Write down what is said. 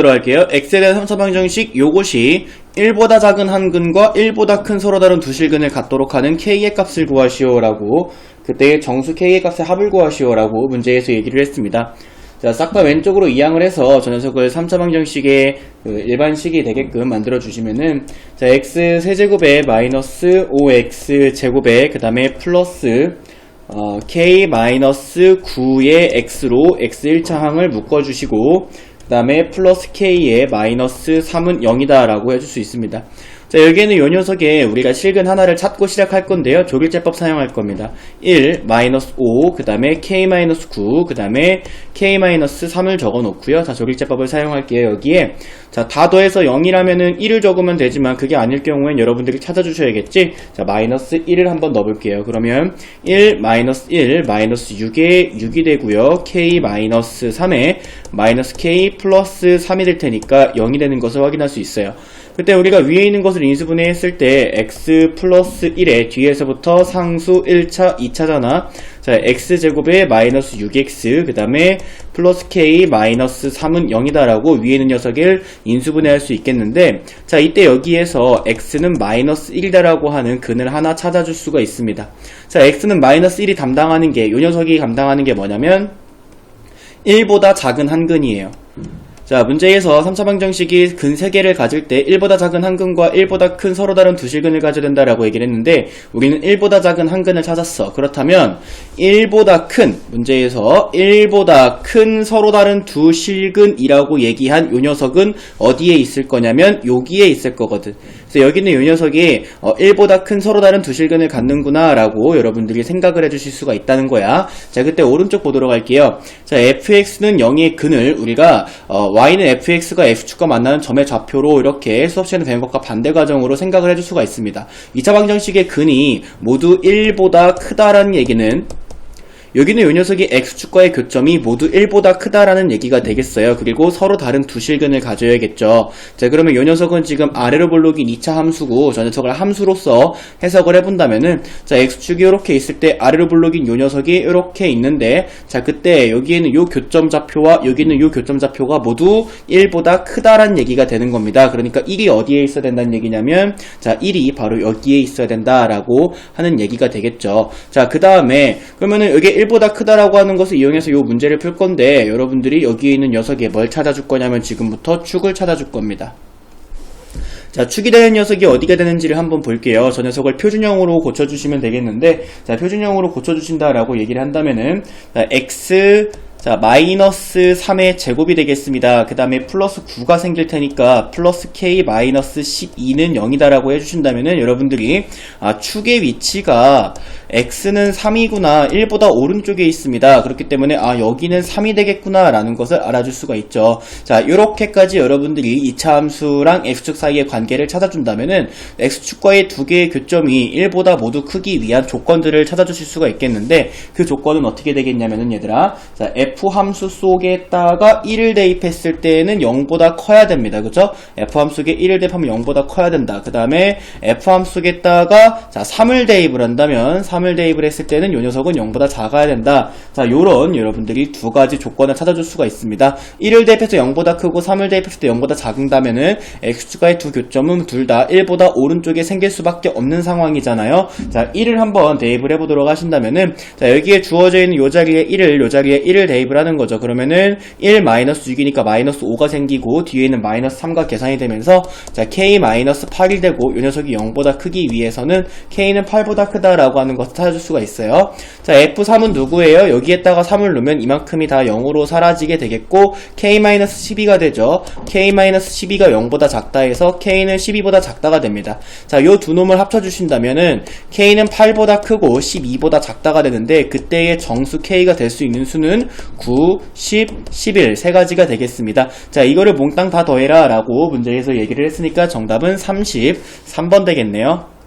들어갈게요. 대한 3차 방정식 요것이 1보다 작은 한 근과 1보다 큰 서로 다른 두 실근을 갖도록 하는 k의 값을 구하시오라고 그때 정수 k의 값의 합을 구하시오라고 문제에서 얘기를 했습니다. 자, 싹 다 왼쪽으로 이항을 해서 저 녀석을 3차 방정식의 그 일반식이 되게끔 만들어 주시면은 자, x 세제곱에 마이너스 5x 제곱에 그 다음에 플러스 어, k 마이너스 9의 x로 x 1차 항을 묶어 주시고 그 다음에 플러스 k에 마이너스 3은 0이다 라고 해줄 수 있습니다. 자 여기에는 요 녀석에 우리가 실근 하나를 찾고 시작할 건데요. 조길제법 사용할 겁니다. 1, 마이너스 5, 그 다음에 k 마이너스 9, 그 다음에 k 마이너스 3을 적어 놓고요. 자 조길제법을 사용할게요. 여기에 자다 더해서 0이라면은 1을 적으면 되지만 그게 아닐 경우엔 여러분들이 찾아주셔야겠지. 자 마이너스 1을 한번 넣어볼게요. 그러면 1, 마이너스 1, 마이너스 6에 6이 되고요. k 마이너스 3에 마이너스 k 플러스 3이 될 테니까 0이 되는 것을 확인할 수 있어요. 그때 우리가 위에 있는 것을 인수분해 했을 때 x 플러스 1에 뒤에서부터 상수 1차, 2차잖아. 자, x제곱에 마이너스 6x, 그 다음에 플러스 k 마이너스 3은 0이다라고 위에 있는 녀석을 인수분해할 수 있겠는데, 자, 이때 여기에서 x는 마이너스 1이다라고 하는 근을 하나 찾아줄 수가 있습니다. 자, x는 마이너스 1이 담당하는 게, 요 녀석이 감당하는 게 뭐냐면, 1보다 작은 한 근이에요. 자, 문제에서 3차 방정식이 근 3개를 가질 때 1보다 작은 한 근과 1보다 큰 서로 다른 두 실근을 가져야 된다라고 얘기를 했는데 우리는 1보다 작은 한 근을 찾았어. 그렇다면 1보다 큰 문제에서 1보다 큰 서로 다른 두 실근이라고 얘기한 요 녀석은 어디에 있을 거냐면 여기에 있을 거거든. 그래서 여기는 요 녀석이 어, 1보다 큰 서로 다른 두 실근을 갖는구나 라고 여러분들이 생각을 해주실 수가 있다는 거야. 자, 그때 오른쪽 보도록 할게요. 자, fx는 0의 근을 우리가 어, y는 fx가 f축과 만나는 점의 좌표로 이렇게 수업 시간에 배운 것과 반대 과정으로 생각을 해줄 수가 있습니다. 2차 방정식의 근이 모두 1보다 크다라는 얘기는 여기는 요 녀석이 x축과의 교점이 모두 1보다 크다라는 얘기가 되겠어요. 그리고 서로 다른 두 실근을 가져야겠죠. 자, 그러면 요 녀석은 지금 아래로 볼록인 2차 함수고 저 녀석을 함수로서 해석을 해본다면은 자, x축이 이렇게 있을 때 아래로 볼록인 요 녀석이 이렇게 있는데 자, 그때 여기에는 요 교점 좌표와 여기는 요 교점 좌표가 모두 1보다 크다라는 얘기가 되는 겁니다. 그러니까 1이 어디에 있어야 된다는 얘기냐면 자, 1이 바로 여기에 있어야 된다라고 하는 얘기가 되겠죠. 자, 그 다음에 그러면은 여기 1보다 크다라고 하는 것을 이용해서 이 문제를 풀 건데 여러분들이 여기에 있는 녀석에 뭘 찾아줄 거냐면 지금부터 축을 찾아줄 겁니다. 자, 축이 되는 녀석이 어디가 되는지를 한번 볼게요. 저 녀석을 표준형으로 고쳐주시면 되겠는데, 자, 표준형으로 고쳐주신다라고 얘기를 한다면은, 자, x, 자, 마이너스 3의 제곱이 되겠습니다. 그 다음에 플러스 9가 생길 테니까 플러스 k 마이너스 12는 0이다 라고 해주신다면은 여러분들이 아, 축의 위치가 x는 3이구나 1보다 오른쪽에 있습니다. 그렇기 때문에 아 여기는 3이 되겠구나 라는 것을 알아줄 수가 있죠. 자 이렇게까지 여러분들이 2차 함수랑 x축 사이의 관계를 찾아준다면은 x축과의 두 개의 교점이 1보다 모두 크기 위한 조건들을 찾아주실 수가 있겠는데 그 조건은 어떻게 되겠냐면은 얘들아 자 f 함수 속에다가 1을 대입했을 때는 0보다 커야 됩니다. 그죠? f 함수 속에 1을 대입하면 0보다 커야 된다. 그 다음에 f 함수 속에다가 자 3을 대입을 한다면 3을 대입을 했을 때는 요 녀석은 0보다 작아야 된다. 자 요런 여러분들이 두 가지 조건을 찾아줄 수가 있습니다. 1을 대입해서 0보다 크고 3을 대입했을 때 0보다 작은다면은 x축과의 두 교점은 둘 다 1보다 오른쪽에 생길 수밖에 없는 상황이잖아요. 자 1을 한번 대입을 해보도록 하신다면은 자 여기에 주어져 있는 요 자리에 1을 요 자리에 1을 대입 을 하는 거죠. 그러면은 1 마이너스 6이니까 마이너스 5가 생기고 뒤에는 마이너스 3가 계산이 되면서 자 k 마이너스 8이 되고 요 녀석이 0보다 크기 위해서는 k는 8보다 크다라고 하는 것을 찾아줄 수가 있어요. 자 f3은 누구예요? 여기에다가 3을 넣으면 이만큼이 다 0으로 사라지게 되겠고 k 마이너스 12가 되죠. k 마이너스 12가 0보다 작다 해서 k는 12보다 작다가 됩니다. 자 요 두 놈을 합쳐주신다면은 k는 8보다 크고 12보다 작다가 되는데 그때의 정수 k가 될 수 있는 수는 9, 10, 11 세 가지가 되겠습니다. 자, 이거를 몽땅 다 더해라 라고 문제에서 얘기를 했으니까 정답은 33번 되겠네요.